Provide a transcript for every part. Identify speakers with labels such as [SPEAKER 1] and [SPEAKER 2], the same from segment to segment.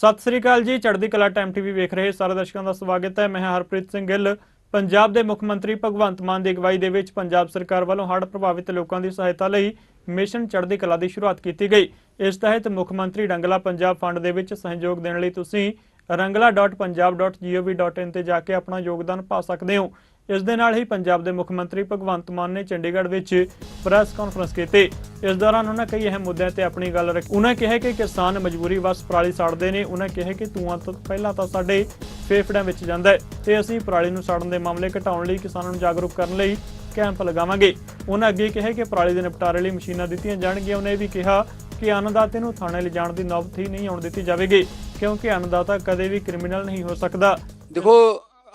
[SPEAKER 1] ਸਤਿ ਸ੍ਰੀ ਅਕਾਲ ਜੀ, ਚੜ੍ਹਦੀ ਕਲਾ ਟਾਈਮ ਟੀਵੀ ਵੇਖ ਰਹੇ ਸਾਰੇ ਦਰਸ਼ਕਾਂ ਦਾ ਸਵਾਗਤ ਹੈ। ਮੈਂ ਹਰਪ੍ਰੀਤ ਸਿੰਘ ਗਿੱਲ। ਪੰਜਾਬ ਦੇ ਮੁੱਖ ਮੰਤਰੀ ਭਗਵੰਤ ਮਾਨ ਦੀ ਅਗਵਾਈ ਦੇ ਵਿੱਚ ਪੰਜਾਬ ਸਰਕਾਰ ਵੱਲੋਂ ਹੜ੍ਹ ਪ੍ਰਭਾਵਿਤ ਲੋਕਾਂ ਦੀ ਸਹਾਇਤਾ ਲਈ ਮਿਸ਼ਨ ਚੜ੍ਹਦੀ ਕਲਾ ਦੀ ਸ਼ੁਰੂਆਤ ਕੀਤੀ ਗਈ। ਇਸ ਤਹਿਤ ਮੁੱਖ ਮੰਤਰੀ ਰੰਗਲਾ ਪੰਜਾਬ ਫੰਡ ਦੇ ਵਿੱਚ ਸਹਿਯੋਗ ਦੇਣ ਲਈ ਤੁਸੀਂ rangla.punjab.gov.in ਤੇ ਜਾ ਕੇ ਆਪਣਾ ਯੋਗਦਾਨ ਪਾ ਸਕਦੇ ਹੋ। ਇਸ ਦੇ ਨਾਲ ਹੀ ਪੰਜਾਬ ਦੇ ਮੁੱਖ ਮੰਤਰੀ ਭਗਵੰਤ ਮਾਨ ਨੇ ਚੰਡੀਗੜ੍ਹ ਵਿੱਚ ਪ੍ਰੈਸ ਕਾਨਫਰੰਸ ਕੀਤੀ। ਇਸ ਦੌਰਾਨ ਉਹਨਾਂ ਕਈ ਅਹਿਮ ਮੁੱਦਿਆਂ ਤੇ ਆਪਣੀ ਗੱਲ ਰੱਖੀ। ਉਹਨਾਂ ਕਿਹਾ ਕਿ ਕਿਸਾਨ ਮਜਬੂਰੀ ਵਸ ਪਰਾਲੀ ਸਾੜਦੇ ਨੇ। ਉਹਨਾਂ ਕਿਹਾ ਕਿ ਧੂਆਂ ਤੋਂ ਪਹਿਲਾਂ ਤਾਂ ਸਾਡੇ ਫੇਫੜਿਆਂ ਵਿੱਚ ਜਾਂਦਾ ਹੈ ਤੇ ਅਸੀਂ ਪਰਾਲੀ ਨੂੰ ਸਾੜਨ ਦੇ ਮਾਮਲੇ ਘਟਾਉਣ ਲਈ ਕਿਸਾਨਾਂ ਨੂੰ ਜਾਗਰੂਕ ਕਰਨ ਲਈ ਕੈਂਪ ਲਗਾਵਾਂਗੇ। ਉਹਨਾਂ ਅੱਗੇ ਕਿਹਾ ਕਿ ਪਰਾਲੀ ਦੇ ਨਿਪਟਾਰੇ ਲਈ ਮਸ਼ੀਨਾਂ ਦਿੱਤੀਆਂ ਜਾਣਗੀਆਂ। ਉਹਨੇ ਵੀ ਕਿਹਾ ਕਿ ਅੰਨਦਾਤੇ ਨੂੰ ਥਾਣੇ ਲਿਜਾਣ ਦੀ ਨੌਬਤ ਹੀ ਨਹੀਂ ਆਉਣ ਦਿੱਤੀ ਜਾਵੇਗੀ, ਕਿਉਂਕਿ ਅੰਨਦਾਤਾ ਕਦੇ ਵੀ ਕ੍ਰਿਮੀਨਲ ਨਹੀਂ ਹੋ ਸਕਦਾ।
[SPEAKER 2] ਦੇਖੋ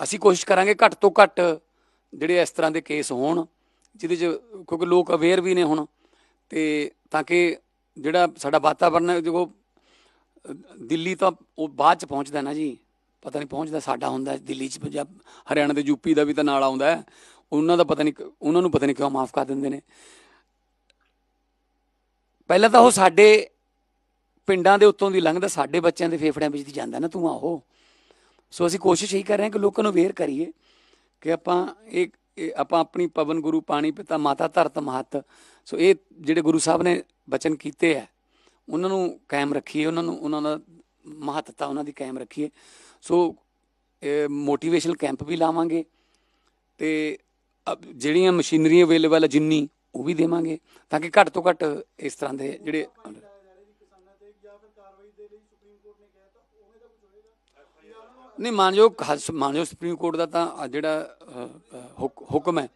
[SPEAKER 2] ਅਸੀਂ ਕੋਸ਼ਿਸ਼ ਕਰਾਂਗੇ ਘੱਟ ਤੋਂ ਘੱਟ ਜਿਹੜੇ ਇਸ ਤਰ੍ਹਾਂ ਦੇ ਕੇਸ ਹੋਣ, ਜਿਹਦੇ ਚ ਕਿਉਂਕਿ ਲੋਕ ਅਵੇਅਰ ਵੀ ਨੇ ਹੁਣ, ਤੇ ਤਾਂ ਕਿ ਜਿਹੜਾ ਸਾਡਾ ਵਾਤਾਵਰਨ ਹੈ, ਦੇਖੋ, ਦਿੱਲੀ ਤਾਂ ਉਹ ਬਾਅਦ ਚ ਪਹੁੰਚਦਾ ਨਾ ਜੀ, ਪਤਾ ਨਹੀਂ ਪਹੁੰਚਦਾ ਸਾਡਾ ਹੁੰਦਾ ਦਿੱਲੀ ਚ ਪੰਜਾਬ ਹਰਿਆਣਾ ਤੇ ਯੂਪੀ ਦਾ ਵੀ ਤਾਂ ਨਾਲ ਆਉਂਦਾ ਹੈ, ਉਹਨਾਂ ਦਾ ਪਤਾ ਨਹੀਂ ਉਹਨਾਂ ਨੂੰ ਪਤਾ ਨਹੀਂ ਕਿਉਂ ਮਾਫ ਕਰ ਦਿੰਦੇ ਨੇ। ਪਹਿਲਾਂ ਤਾਂ ਉਹ ਸਾਡੇ ਪਿੰਡਾਂ ਦੇ ਉੱਤੋਂ ਦੀ ਲੰਘਦਾ, ਸਾਡੇ ਬੱਚਿਆਂ ਦੇ ਫੇਫੜਿਆਂ ਵਿੱਚ ਦੀ ਜਾਂਦਾ ਨਾ ਧੂਆਂ ਉਹ ਸੋ ਅਸੀਂ ਕੋਸ਼ਿਸ਼ ਇਹੀ ਕਰ ਰਹੇ ਹਾਂ ਕਿ ਲੋਕਾਂ ਨੂੰ ਅਵੇਅਰ ਕਰੀਏ ਕਿ ਆਪਾਂ ਇਹ ਆਪਾਂ ਆਪਣੀ ਪਵਨ ਗੁਰੂ ਪਾਣੀ ਪਿਤਾ ਮਾਤਾ ਧਰਤ ਮਹਤ, ਸੋ ਇਹ ਜਿਹੜੇ ਗੁਰੂ ਸਾਹਿਬ ਨੇ ਬਚਨ ਕੀਤੇ ਆ ਉਹਨਾਂ ਨੂੰ ਕਾਇਮ ਰੱਖੀਏ, ਉਹਨਾਂ ਨੂੰ, ਉਹਨਾਂ ਦਾ ਮਹੱਤਤਾ ਉਹਨਾਂ ਦੀ ਕਾਇਮ ਰੱਖੀਏ। ਸੋ ਮੋਟੀਵੇਸ਼ਨਲ ਕੈਂਪ ਵੀ ਲਾਵਾਂਗੇ ਤੇ ਜਿਹੜੀਆਂ ਮਸ਼ੀਨਰੀ ਅਵੇਲੇਬਲ ਹੈ ਜਿੰਨੀ, ਉਹ ਵੀ ਦੇਵਾਂਗੇ ਤਾਂ ਕਿ ਘੱਟ ਤੋਂ ਘੱਟ ਇਸ ਤਰ੍ਹਾਂ ਦੇ ਜਿਹੜੇ ਨਹੀਂ, ਮਾਨਯੋਗ ਹਸ- ਮਾਨਯੋਗ ਸੁਪਰੀਮ ਕੋਰਟ ਦਾ ਤਾਂ ਜਿਹੜਾ ਹੁਕ- ਹੁਕਮ ਹੈ,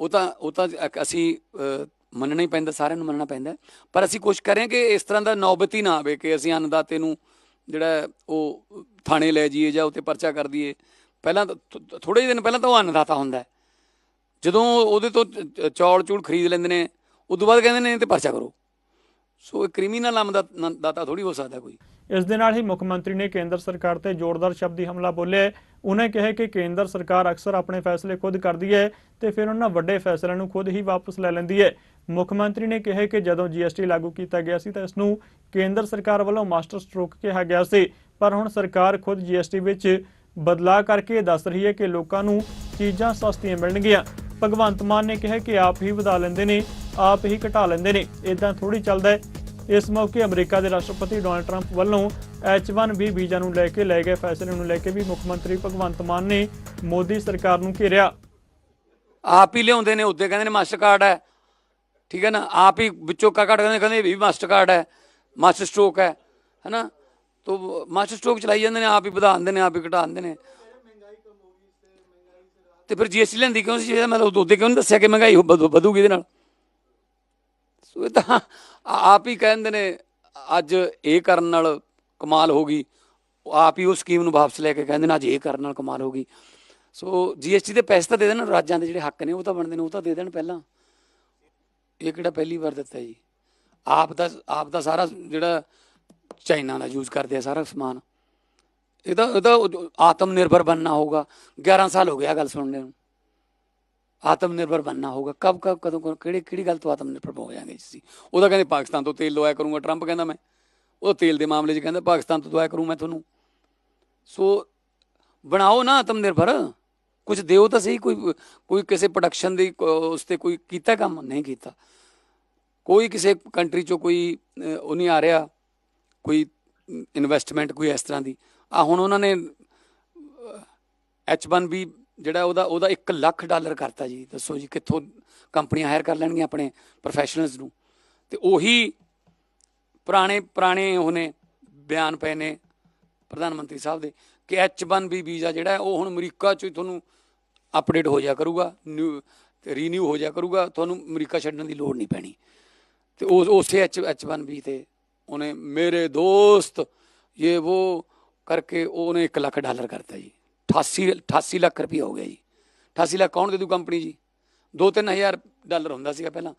[SPEAKER 2] ਉਹ ਤਾਂ ਉਹ ਤਾਂ ਅਸੀਂ ਮੰਨਣਾ ਹੀ ਪੈਂਦਾ, ਸਾਰਿਆਂ ਨੂੰ ਮੰਨਣਾ ਪੈਂਦਾ ਪਰ ਅਸੀਂ ਕੋਸ਼ਿਸ਼ ਕਰ ਰਹੇ ਹਾਂ ਕਿ ਇਸ ਤਰ੍ਹਾਂ ਦਾ ਨੌਬਤੀ ਨਾ ਆਵੇ, ਕਿ ਅਸੀਂ ਅੰਨਦਾਤੇ ਨੂੰ ਜਿਹੜਾ ਉਹ ਥਾਣੇ ਲੈ ਜਾਈਏ ਜਾਂ ਉੱਤੇ ਪਰਚਾ ਕਰ ਦਈਏ। ਪਹਿਲਾਂ ਥੋੜੇ ਜਿਹੇ ਦਿਨ ਪਹਿਲਾਂ ਤਾਂ ਉਹ ਅੰਨਦਾਤਾ ਹੁੰਦਾ ਜਦੋਂ ਉਹਦੇ ਤੋਂ ਚ- ਚੌਲ ਚੂਲ ਖਰੀਦ ਲੈਂਦੇ ਨੇ, ਉਦੋਂ ਬਾਅਦ ਕਹਿੰਦੇ ਨੇ ਤੇ ਪਰਚਾ ਕਰੋ। ਸੋ ਇਹ ਕ੍ਰਿਮੀਨਲ ਦਾਤਾ ਥੋੜੀ ਹੋ ਸਕਦਾ ਕੋਈ।
[SPEAKER 1] ਇਸ ਦੇ ਨਾਲ ਹੀ ਮੁੱਖ ਮੰਤਰੀ ਨੇ ਕੇਂਦਰ ਸਰਕਾਰ ਤੇ ਜ਼ੋਰਦਾਰ ਸ਼ਬਦੀ ਹਮਲਾ ਬੋਲਿਆ ਉਹਨੇ ਕਿਹਾ ਕਿ ਕੇਂਦਰ ਸਰਕਾਰ ਅਕਸਰ ਆਪਣੇ ਫੈਸਲੇ ਖੁਦ ਕਰਦੀ ਹੈ ਤੇ ਫਿਰ ਉਹਨਾਂ ਵੱਡੇ ਫੈਸਲਿਆਂ ਨੂੰ ਖੁਦ ਹੀ ਵਾਪਸ ਲੈ ਲੈਂਦੀ ਹੈ ਮੁੱਖ ਮੰਤਰੀ ਨੇ ਕਿਹਾ ਕਿ ਜਦੋਂ ਜੀਐਸਟੀ ਲਾਗੂ ਕੀਤਾ ਗਿਆ ਸੀ ਤਾਂ ਇਸ ਨੂੰ ਕੇਂਦਰ ਸਰਕਾਰ ਵੱਲੋਂ ਮਾਸਟਰ ਸਟ੍ਰੋਕ ਕਿਹਾ ਗਿਆ ਸੀ। ਪਰ ਹੁਣ ਸਰਕਾਰ ਖੁਦ ਜੀਐਸਟੀ ਵਿੱਚ ਬਦਲਾਅ ਕਰਕੇ ਦੱਸ ਰਹੀ ਹੈ ਕਿ ਲੋਕਾਂ ਨੂੰ ਚੀਜ਼ਾਂ ਸਸਤੀਆਂ ਮਿਲਣਗੀਆਂ। ਭਗਵੰਤ ਮਾਨ ਨੇ ਕਿਹਾ ਕਿ ਆਪ ਹੀ ਵਧਾ ਲੈਂਦੇ ਨੇ, ਆਪ ਹੀ ਘਟਾ ਲੈਂਦੇ ਨੇ। ਇਦਾਂ ਥੋੜੀ ਚੱਲਦਾ ਹੈ ਇਸ ਮੌਕੇ ਅਮਰੀਕਾ ਦੇ ਰਾਸ਼ਟਰਪਤੀ ਡੋਨਲਡ ਟਰੰਪ ਵੱਲੋਂ H1B ਵੀਜ਼ਾ ਨੂੰ ਲੈ ਕੇ ਲਏ ਗਏ ਫੈਸਲੇ ਨੂੰ ਲੈ ਕੇ ਵੀ ਮੁੱਖ ਮੰਤਰੀ ਭਗਵੰਤ ਮਾਨ ਨੇ ਮੋਦੀ ਸਰਕਾਰ ਨੂੰ ਘੇਰਿਆ।
[SPEAKER 2] ਆਪ ਹੀ ਲਿਆਉਂਦੇ ਨੇ, ਉੱਤੇ ਕਹਿੰਦੇ ਨੇ ਮਾਸਟਰ ਕਾਰਡ ਹੈ। ਠੀਕ ਹੈ ਨਾ? ਆਪ ਹੀ ਵਿੱਚੋਂ ਕਾ ਕਹਿੰਦੇ ਕਹਿੰਦੇ ਵੀ ਮਾਸਟਰ ਕਾਰਡ ਹੈ। ਮਾਸਟਰ ਸਟ੍ਰੋਕ ਹੈ, ਹੈਨਾ? ਤੋ ਮਾਸਟਰ ਸਟ੍ਰੋਕ ਚਲਾਈ ਜਾਂਦੇ ਨੇ, ਆਪ ਹੀ ਵਧਾ ਦਿੰਦੇ ਨੇ, ਆਪ ਹੀ ਘਟਾ ਦਿੰਦੇ ਨੇ। ਤੇ ਫਿਰ ਜੀਐਸਟੀ ਲੈਂਦੀ ਕਿਉਂ ਸੀ? ਜੇ ਮਤਲਬ ਤਾਂ ਕਿਉਂ ਨਹੀਂ ਦੱਸਿਆ ਕਿ ਮਹਿੰਗਾਈ ਵਧ- ਵਧੂਗੀ ਇਹਦੇ ਨਾਲ? ਸੋ ਇਹ ਤਾਂ ਆਪ ਹੀ ਕਹਿੰਦੇ ਨੇ, ਅੱਜ ਇਹ ਕਰਨ ਨਾਲ ਕਮਾਲ ਹੋ ਗਈ। ਆਪ ਹੀ ਉਹ ਸਕੀਮ ਨੂੰ ਵਾਪਸ ਲੈ ਕੇ ਕਹਿੰਦੇ ਨੇ, ਅੱਜ ਇਹ ਕਰਨ ਨਾਲ ਕਮਾਲ ਹੋ ਗਈ। ਸੋ ਜੀਐਸਟੀ ਦੇ ਪੈਸੇ ਤਾਂ ਦੇ ਦੇਣ, ਰਾਜਾਂ ਦੇ ਜਿਹੜੇ ਹੱਕ ਨੇ, ਉਹ ਤਾਂ ਬਣਦੇ ਨੇ, ਉਹ ਤਾਂ ਦੇ ਦੇਣ ਪਹਿਲਾਂ। ਇਹ ਕਿਹੜਾ ਪਹਿਲੀ ਵਾਰ ਦਿੱਤਾ ਜੀ? ਆਪ ਦਾ ਆਪ ਦਾ ਸਾਰਾ ਜਿਹੜਾ ਚਾਈਨਾ ਦਾ ਯੂਜ਼ ਕਰਦੇ ਆ, ਸਾਰਾ ਸਮਾਨ। ਇਹਦਾ ਇਹਦਾ ਆਤਮ ਨਿਰਭਰ ਬਣਨਾ ਹੋਗਾ 11 ਸਾਲ ਹੋ ਗਿਆ ਗੱਲ ਸੁਣਨੇ ਨੂੰ। ਆਤਮ ਨਿਰਭਰ ਬਣਨਾ ਹੋਗਾ ਕਬ ਕਬ ਕਦੋਂ, ਕਦੋਂ- ਕਿਹੜੀ ਕਿਹੜੀ ਗੱਲ ਤੋਂ ਆਤਮ ਨਿਰਭਰ ਹੋ ਜਾਾਂਗੇ ਜੀ ਉਹਦਾ ਕਹਿੰਦੇ, ਪਾਕਿਸਤਾਨ ਤੋਂ ਤੇਲ ਲਵਾਇਆ ਕਰੂੰਗਾ, ਟਰੰਪ ਕਹਿੰਦਾ ਮੈਂ। ਉਹ ਤੇਲ ਦੇ ਮਾਮਲੇ 'ਚ ਕਹਿੰਦਾ, ਪਾਕਿਸਤਾਨ ਤੋਂ ਦਵਾਇਆ ਕਰੂੰ ਮੈਂ ਤੁਹਾਨੂੰ। ਸੋ ਬਣਾਓ ਨਾ ਆਤਮ ਨਿਰਭਰ ਕੁਝ ਦਿਓ ਤਾਂ ਸਹੀ, ਕੋਈ ਕੋਈ ਕਿਸੇ ਪ੍ਰੋਡਕਸ਼ਨ ਦੀ ਉਸ ਤੇ ਕੋਈ ਕੀਤਾ ਕੰਮ? ਨਹੀਂ ਕੀਤਾ। ਕੋਈ ਕਿਸੇ ਕੰਟਰੀ ਚੋਂ ਕੋਈ ਉਹ ਨਹੀਂ ਆ ਰਿਹਾ, ਕੋਈ ਇਨਵੈਸਟਮੈਂਟ ਕੋਈ ਇਸ ਤਰ੍ਹਾਂ ਦੀ। ਆ ਹੁਣ ਉਹਨਾਂ ਨੇ H1B ਜਿਹੜਾ ਉਹਦਾ ਉਹਦਾ 1 ਲੱਖ ਡਾਲਰ ਕਰਤਾ ਜੀ। ਦੱਸੋ ਜੀ ਕਿੱਥੋਂ ਕੰਪਨੀਆਂ ਹਾਇਰ ਕਰ ਲੈਣਗੀਆਂ ਆਪਣੇ ਪ੍ਰੋਫੈਸ਼ਨਲਸ ਨੂੰ। ਤੇ ਉਹੀ ਪੁਰਾਣੇ ਪੁਰਾਣੇ ਉਹਨੇ ਬਿਆਨ ਪਏ ਨੇ ਪ੍ਰਧਾਨ ਮੰਤਰੀ ਸਾਹਿਬ ਦੇ ਕਿ H1B ਵੀਜ਼ਾ ਜਿਹੜਾ ਉਹ ਹੁਣ ਅਮਰੀਕਾ ਚ ਹੀ ਤੁਹਾਨੂੰ ਅਪਡੇਟ ਹੋ ਜਾ ਕਰੂਗਾ ਨਿਊ ਰੀਨਿਊ ਹੋ ਜਾ ਕਰੂਗਾ, ਤੁਹਾਨੂੰ ਅਮਰੀਕਾ ਛੱਡਣ ਦੀ ਲੋੜ ਨਹੀਂ ਪੈਣੀ। ਤੇ ਉਸ ਉਸੇ H H1B ਤੇ ਉਹਨੇ ਮੇਰੇ ਦੋਸਤ ਇਹ ਉਹ ਕਰਕੇ ਉਹਨੇ 1 ਲੱਖ ਡਾਲਰ ਕਰਤਾ ਜੀ। 88 88 ਲੱਖ ਰੁਪਏ ਹੋ ਗਿਆ ਜੀ। 88 ਲੱਖ ਕੌਣ ਦੇ ਦੂ ਕੰਪਨੀ ਜੀ? 2-3000 ਡਾਲਰ ਹੁੰਦਾ ਸੀਗਾ ਪਹਿਲਾਂ।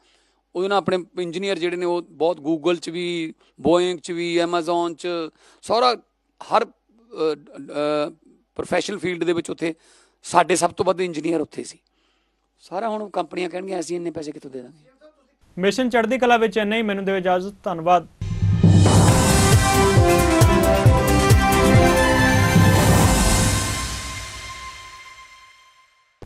[SPEAKER 2] ਉਹਦੇ ਨਾਲ ਆਪਣੇ ਇੰਜੀਨੀਅਰ ਜਿਹੜੇ ਨੇ ਉਹ ਬਹੁਤ ਗੂਗਲ 'ਚ ਵੀ ਬੋਇੰਗ 'ਚ ਵੀ, Amazon 'ਚ, ਸਾਰਾ ਹਰ ਪ੍ਰੋਫੈਸ਼ਨਲ ਫੀਲਡ ਦੇ ਵਿੱਚ ਉੱਥੇ ਸਾਡੇ ਸਭ ਤੋਂ ਵੱਧ ਇੰਜੀਨੀਅਰ ਉੱਥੇ ਸੀ। ਸਾਰਾ ਹੁਣ ਕੰਪਨੀਆਂ ਕਹਿਣਗੀਆਂ, ਅਸੀਂ ਇੰਨੇ ਪੈਸੇ ਕਿੱਥੋਂ ਦੇ ਦਾਂਗੇ?
[SPEAKER 1] ਮਿਸ਼ਨ ਚੜ੍ਹਦੀ ਕਲਾ ਵਿੱਚ ਇੰਨਾ ਹੀ। ਮੈਨੂੰ ਦਿਓ ਇਜਾਜ਼ਤ। ਧੰਨਵਾਦ।